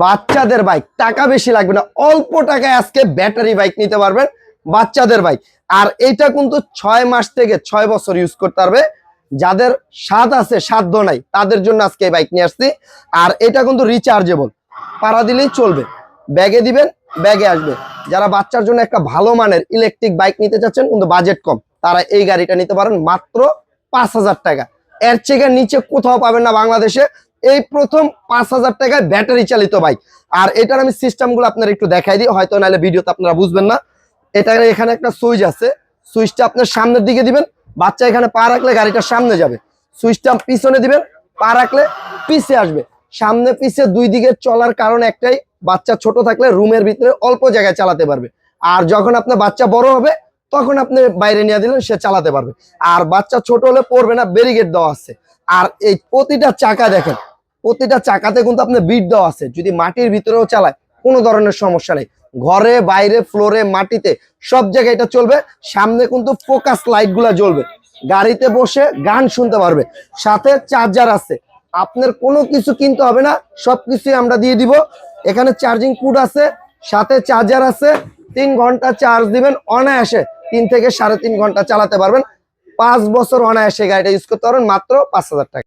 বাচ্চাদের বাইক টাকা বেশি লাগবে না, অল্প টাকায় আজকে ব্যাটারি বাইক নিতে পারবেন বাচ্চাদের বাইক আর এটা কিন্তু ছয় মাস থেকে ছয় বছর ইউজ করতে পারবে। যাদের স্বাদ আছে সাধ্য নাই, তাদের জন্য আজকে এই বাইক নিয়ে আসছি। আর এটা কিন্তু রিচার্জেবল পাড়া দিলেই চলবে। ব্যাগে দিবেন ব্যাগে আসবে। যারা বাচ্চার জন্য একটা ভালো মানের ইলেকট্রিক বাইক নিতে চাচ্ছেন, কিন্তু বাজেট কম, তারা এই গাড়িটা নিতে পারেন মাত্র পাঁচ হাজার টাকা। এর থেকে নিচে কোথাও পাবেন না বাংলাদেশে। এই প্রথম পাঁচ হাজার টাকায় ব্যাটারি চালিত বাইক আর এটার আমি সিস্টেমগুলো আপনার একটু দেখাই দিই, হয়তো নাহলে ভিডিওতে আপনারা বুঝবেন না। এটা এখানে একটা সুইচ আছে। সুইচটা আপনার সামনের দিকে দিবেন, বাচ্চা এখানে পা রাখলে গাড়িটা সামনে যাবে। সুইচটা পিছনে দিবেন, পা রাখলে পিছে আসবে। সামনে পিছে দুই দিকে চলার কারণ একটাই, বাচ্চা ছোট থাকলে রুমের ভিতরে অল্প জায়গায় চালাতে পারবে। আর যখন আপনার বাচ্চা বড় হবে, তখন আপনি বাইরে নিয়ে দিলেন, সে চালাতে পারবে। আর বাচ্চা ছোট হলে পড়বে না ব্যারিগেড দেওয়া আছে। আর এই প্রতিটা চাকা দেখেন প্রতিটা চাকাতে কিন্তু আপনার বিট দেওয়া আছে। যদি মাটির ভিতরেও চালায়, কোনো ধরনের সমস্যা নেই। ঘরে, বাইরে ফ্লোরে মাটিতে, সব জায়গায় এটা চলবে। সামনে কিন্তু ফোকাস লাইটগুলা জ্বলবে। গাড়িতে বসে গান শুনতে পারবে। সাথে চার্জার আছে। আপনার কোনো কিছু কিনতে হবে না। সবকিছুই আমরা দিয়ে দিব। এখানে চার্জিং পুট আছে। সাথে চার্জার আছে। তিন ঘণ্টা চার্জ দিবেন। অনায়াসে তিন থেকে সাড়ে তিন ঘণ্টা চালাতে পারবেন। পাঁচ বছর অনায়াসে গাড়িটা ইউজ করতে পারবেন। মাত্র পাঁচ হাজার টাকা।